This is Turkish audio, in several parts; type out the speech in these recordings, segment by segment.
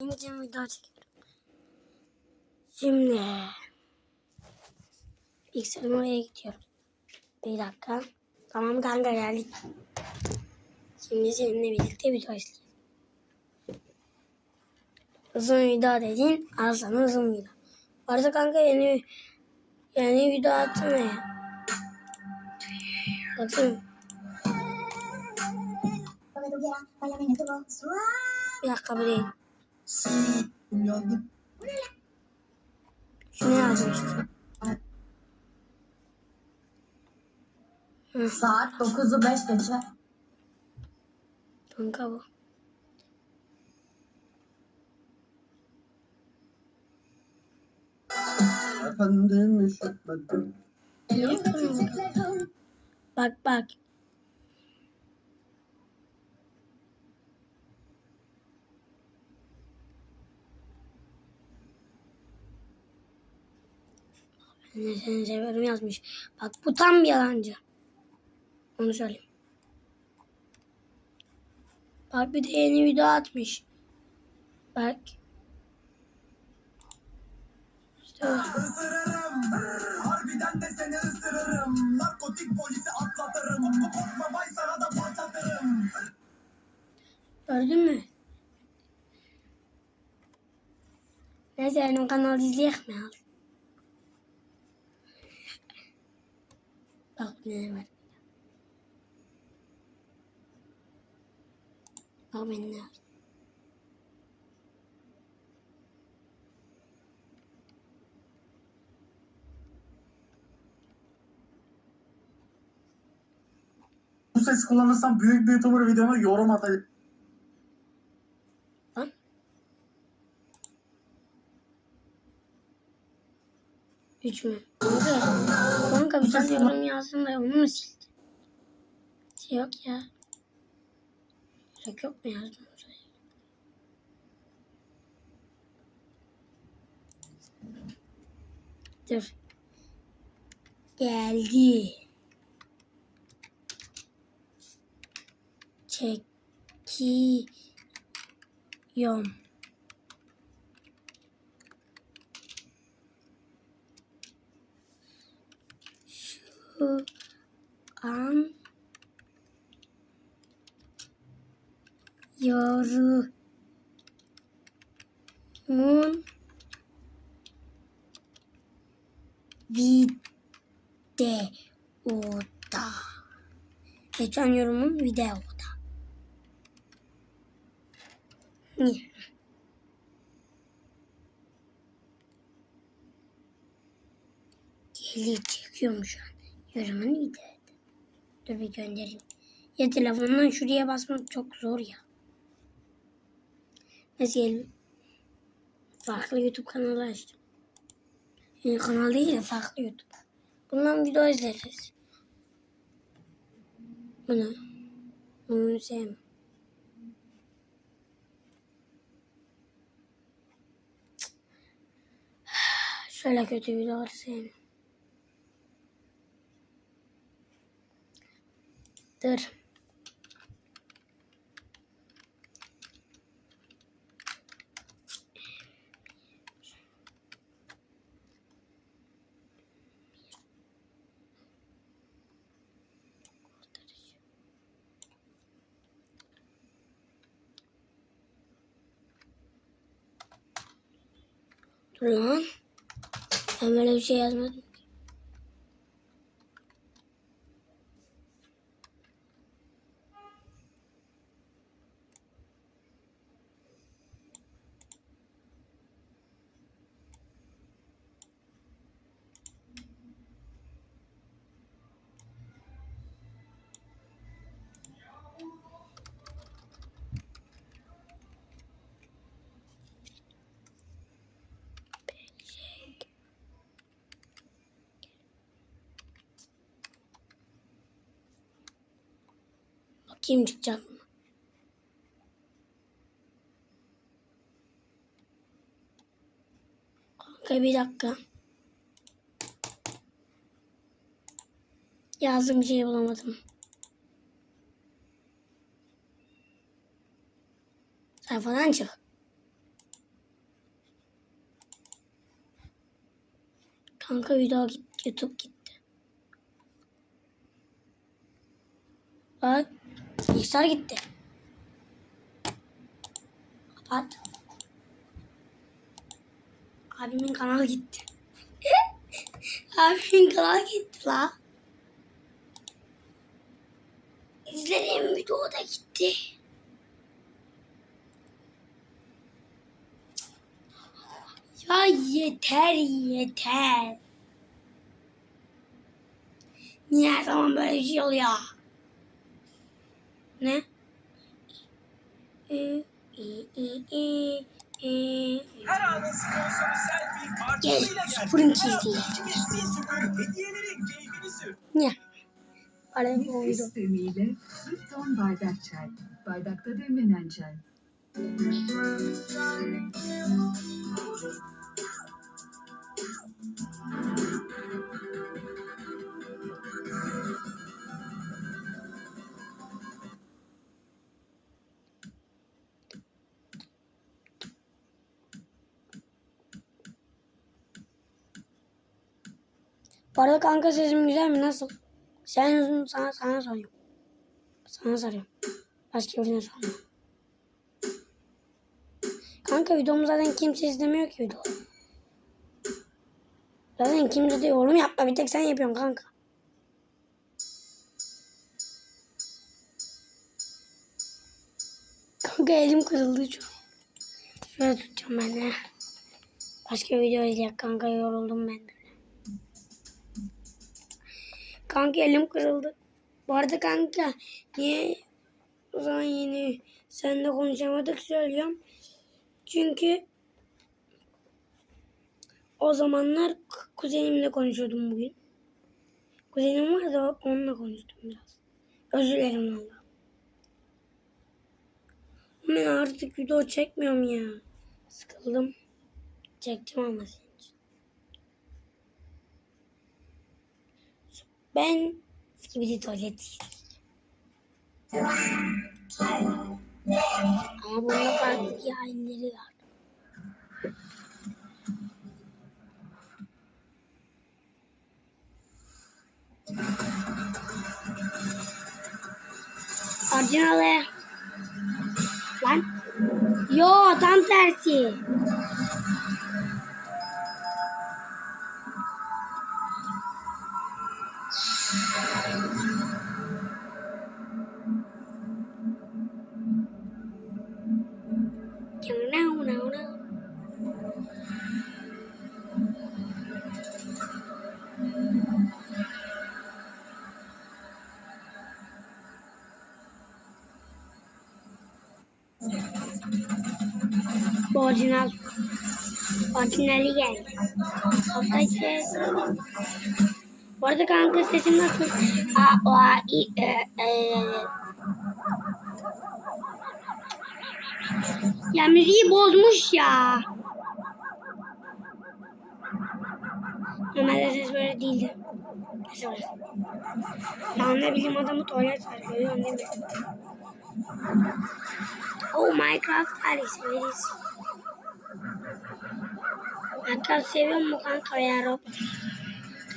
İnce video çekiyorum. Şimdi bilgisayarım oraya gidiyorum. Bir dakika. Tamam kanka geldik. Şimdi seninle birlikte video izleyeceğiz. Uzun video dedin al sana uzun video. Bu arada kanka yeni yeni video attım ya. Suave. bir dakika bu. Şunu yazmıştım. Hı, Saat 9'u 5 geçe. kanka bu. Efendim üşütmedim. Bak bak. Seni seviyorum yazmış. Bak bu tam bir yalancı. Onu söyleyeyim. Bak bir de yeni video atmış. Bak. İşte. Isırırım Harbiden de seni ısırırım Narkotik polisi atlatırım Korkma bay sana da patlatırım Gördün mü? Neyse benim kanalı izleyek mi Bak ne var. Bak benim ne var. Bu ses kullanırsam büyük bir YouTuber videoma yorum Lan. Üç mü? Kanka bir tane yorum yazdım da onu mu sildi? Yok ya. Yok yok mu yazdım? Dur. Geldi. Çekiyorum. Şu an yorumun videoda. Geçen yorumun videoda. Niye? Geli çekiyorum şu an. Yorumun videoda. Dur bir göndereyim. Ya telefondan şuraya basmak çok zor ya. Mesela farklı YouTube kanalı açtım. Yani kanal değil de farklı YouTube. Bundan video izleriz. Bunu. Bunu sevmem. Şöyle kötü videoları sevmem. Dur. Dur lan. Ben böyle bir şey yazmadım. Bakayım çıkacak mı? Kanka bir dakika. Yazdığım şeyi bulamadım. Sayfadan çık. Kanka video git, YouTube gitti. Bak Bilgisayar gitti. Kapat. Abimin kanalı gitti. Abimin kanalı gitti la. İzlediğim video da gitti. Ya yeter yeter. Niye her zaman böyle bir şey oluyor? Ne? Ee, i, i, i. Her anın sponsoru selfie artısıyla Gel, gel. Sprint süpür. Hediyelerin keyfini sür. Niye? Para Nefis oldu. sistemiyle bir ton bardak çay. Bardakta demlenen çay. Bu arada kanka sesim güzel mi? Nasıl? Sen sana, sana soruyorum. Sana soruyorum. Başka birine sormuyorum. Kanka videomu zaten kimse izlemiyor ki video. Zaten kimse de yorum yapma. Bir tek sen yapıyorsun kanka. Kanka elim kırıldı çok. Şöyle tutacağım ben de. Başka video izleyecek kanka yoruldum ben de. Kanka elim kırıldı. Bu arada kanka niye o zaman yeni seninle konuşamadık söylüyorum. Çünkü o zamanlar kuzenimle konuşuyordum bugün. Kuzenim var da onunla konuştum biraz. Özür dilerim valla. Ben artık video çekmiyorum ya. Sıkıldım. Çektim ama senin Ben skibidi tuvalet Ama bunda farklı hikayeleri var. Orijinali. Lan. Yo tam tersi. Orijinal. Orijinali geldi. Hatta ses. Bu arada kanka sesim nasıl? A, o, a, i, e, e. Ya müziği bozmuş ya. Normalde ses böyle değildi. Neyse böyle. Ya ne bileyim adamı tuvalet var. Görüyorsun değil mi? Oh Minecraft hadi severiz. Minecraft seviyor mu kanka veya Roblox?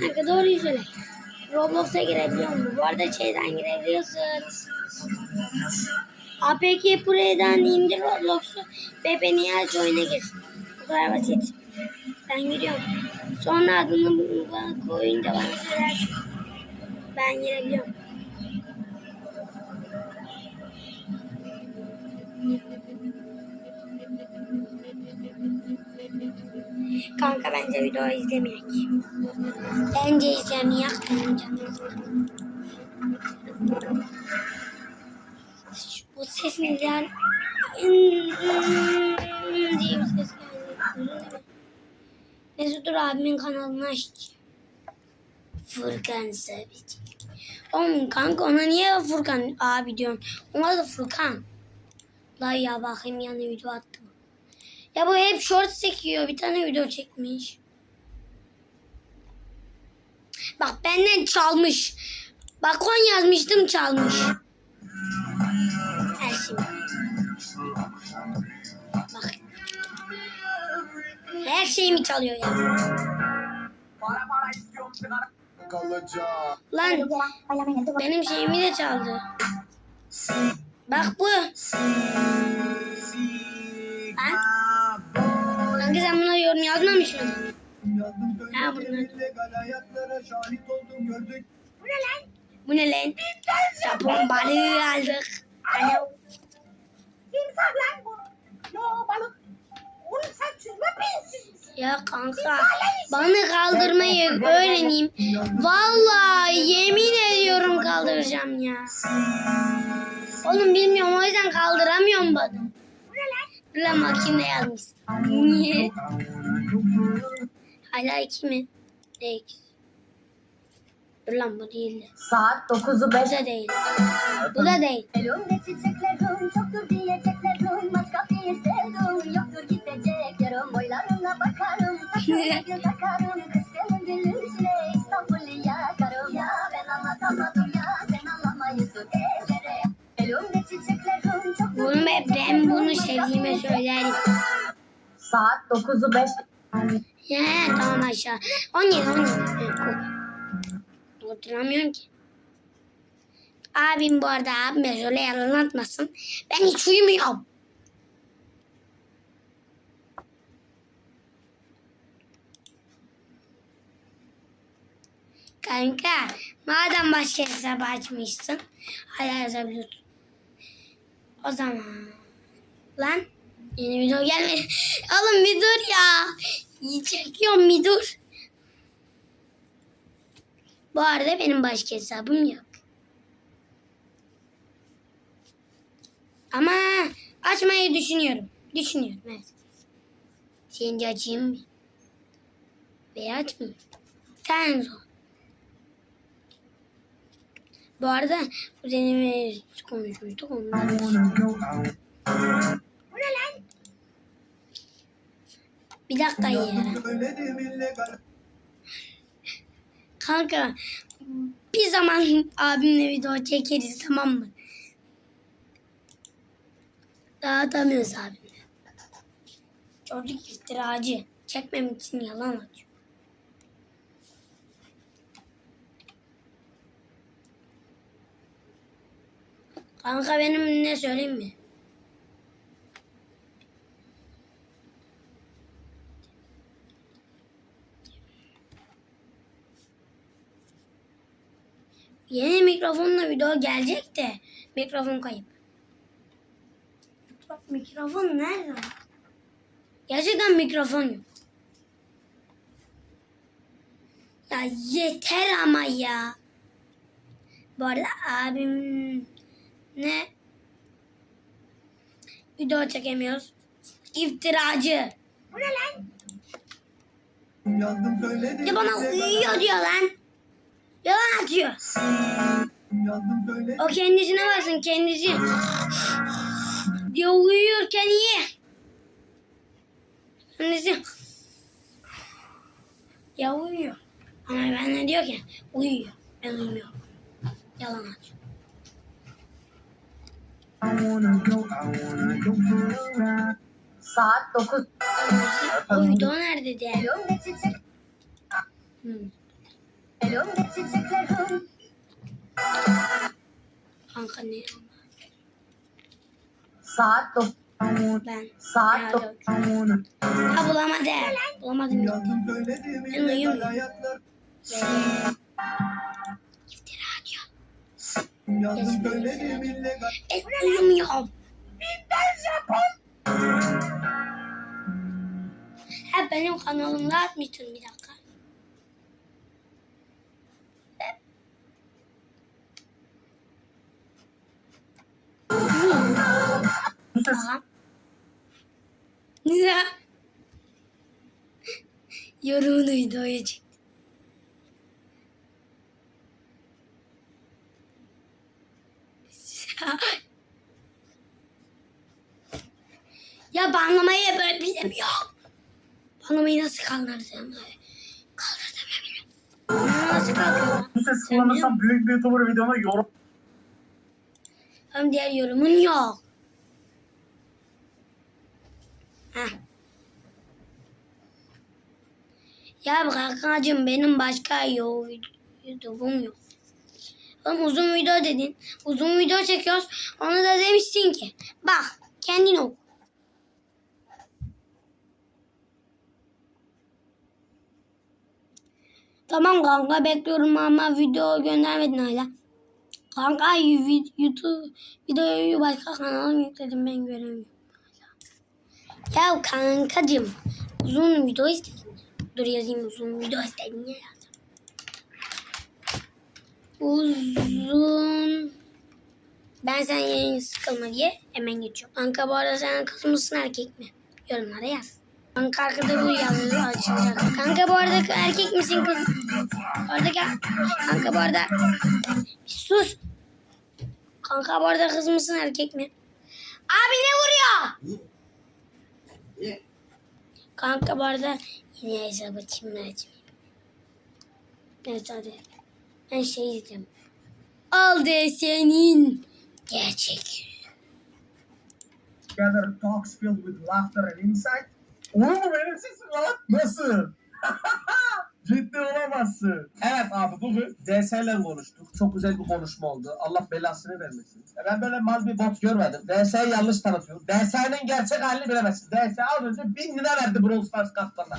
Kanka doğruyu söyle. Roblox'a girebiliyor mu? Bu arada şeyden girebiliyorsun. APK Play'den indir Roblox'u ve beni aç oyuna gir. Bu kadar basit. Ben giriyorum. Sonra adını koyunca bana söylersin. Ben girebiliyorum. Kanka bence video izlemeyek. Bence izlemeyek. Bence. Bu ses neden? diye bir ses geldi. Dur abimin kanalını açacağım. Furkan Sabit. Oğlum kanka ona niye Furkan abi diyorsun? Ona da Furkan. La ya bakayım yani video attım. Ya bu hep short çekiyor. Bir tane video çekmiş. Bak benden çalmış. Bakon yazmıştım çalmış. Her şey. Bak. Her şeyimi çalıyor ya. Para kalacak. Lan benim şeyimi de çaldı. Bak bu. Mıydın? Yazdım Ha, bunlar. şahit oldum gördük. Bu ne lan? Japon balığı aldık. Alo. Timsah lan bu. Yo balık. Oğlum sen çizme bensiz. Ya kanka bana kaldırmayı öğreneyim. Vallahi yemin ediyorum kaldıracağım ya. Oğlum bilmiyorum o yüzden kaldıramıyorum bana. Dur lan bakayım ne yazmış. Niye? Hala iki mi? Değil. Dur lan bu değil. de. Saat 9'u Bu 5. da değil. Bu da değil. Elimde çiçeklerim çoktur diyeceklerim Aç kapıyı sevdim yoktur gidecek yarım Boylarına bakarım saçlarına takarım Kız senin gülüşüne İstanbul'u yakarım Ya ben anlatamadım ya sen anlamayısın ellere Elimde çiçeklerim çoktur Bunu ben, ben bunu sevdiğime söylerim. Saat 9'u 5. Ya tamam aşağı. 17 17. Evet, koy. Oturamıyorum ki. Abim bu arada abime şöyle yalan atmasın. Ben hiç uyumuyorum. Kanka madem başka hesabı açmışsın hala yazabiliyorsun. O zaman lan yeni video gelmedi. Oğlum bir dur ya. Çekiyorum bir dur. Bu arada benim başka hesabım yok. Ama açmayı düşünüyorum. Düşünüyorum evet. Sence açayım mı? Veya açmayayım. Sen zor. Bu arada kuzenimle konuşmuştuk ondan. Bir dakika ya. Kanka bir zaman abimle video çekeriz tamam mı? Dağıtamıyoruz abimle. Çocuk iftiracı. Çekmem için yalan atıyor. Kanka benim ne söyleyeyim mi? Yeni mikrofonla video gelecek de mikrofon kayıp. Bak mikrofon nerede? Gerçekten mikrofon yok. Ya yeter ama ya. Bu arada abim ne video çekemiyoruz. İftiracı. Yazdım söyledim Ya bana uyuyor diyor lan. Yalan atıyor. O kendisine baksın kendisi. Diyor uyuyorken iyi. Kendisi. Ya uyuyor. Ama ben ne diyor ki uyuyor. Ben uyumuyorum. Yalan atıyor. Saat 9. O video nerede diye. Elimde çiçeklerim. Kanka ne? Saat 9. Ben. Saat Ya, 9. Ha bulamadım. Bulamadım. Hayatlar İftira atıyor. Yazdım söyledim illegal Ben uyumuyorum. Ha benim kanalımda atmıştın bir dakika. Ya. Yorumunu videoya çek. Ya banlamayı böyle bilemiyorum. Banlamayı nasıl kaldıracağım böyle? Kaldırdım bilmiyorum. Nasıl kaldırıyorum? Bu ses kullanırsam büyük bir YouTuber videoma yorum Hem diğer yorumun yok. Heh. Ya kankacığım benim başka yo YouTube'um yok. Oğlum uzun video dedin. Uzun video çekiyoruz. Onu da demişsin ki. Bak kendin oku. Tamam kanka bekliyorum ama video göndermedin hala. Kanka YouTube videoyu başka kanala mı yükledim ben göremiyorum. Ya kankacım uzun video istedim. Dur yazayım uzun video istedim ya. Uzun ben sen yayın sıkılma diye hemen geçiyorum. Kanka bu arada sen kız mısın erkek mi? Yorumlara yaz. Kanka arkada bu yazılı açılacak. Kanka bu arada erkek misin kız? Bu arada kanka bu arada sus. Kanka bu arada kız mısın erkek mi? Abi ne vuruyor? Kanka bu arada yine hesabı açayım açmayayım. Neyse hadi. Ben şey diyeceğim. Al de senin gerçek. Together talks filled with laughter and insight. Oğlum benim sesim lan. Nasıl? Ciddi olamazsın. Evet abi bugün DS'yle konuştuk. Çok güzel bir konuşma oldu. Allah belasını vermesin. E Ben böyle mal bir bot görmedim. DS'yi yanlış tanıtıyor. DS'nin gerçek halini bilemezsin. DS az önce 1000 lira verdi Brawl Stars kartlarına.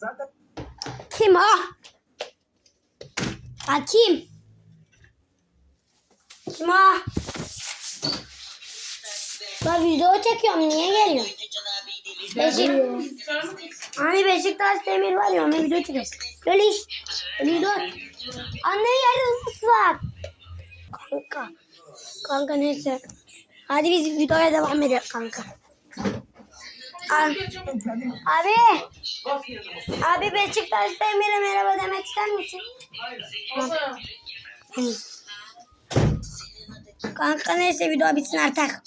Zaten Kim o? Ha kim? Kim o? Ben video çekiyorum niye geliyor? Beşik. Hani Beşiktaş Demir var ya ona video çekiyor. Böyle iş. Dur. Anne yarın ıslak. Kanka. Kanka neyse. Hadi biz videoya devam edelim kanka. Abi. Abi. Beşiktaş Demir'e merhaba demek ister misin? Kanka neyse video bitsin artık.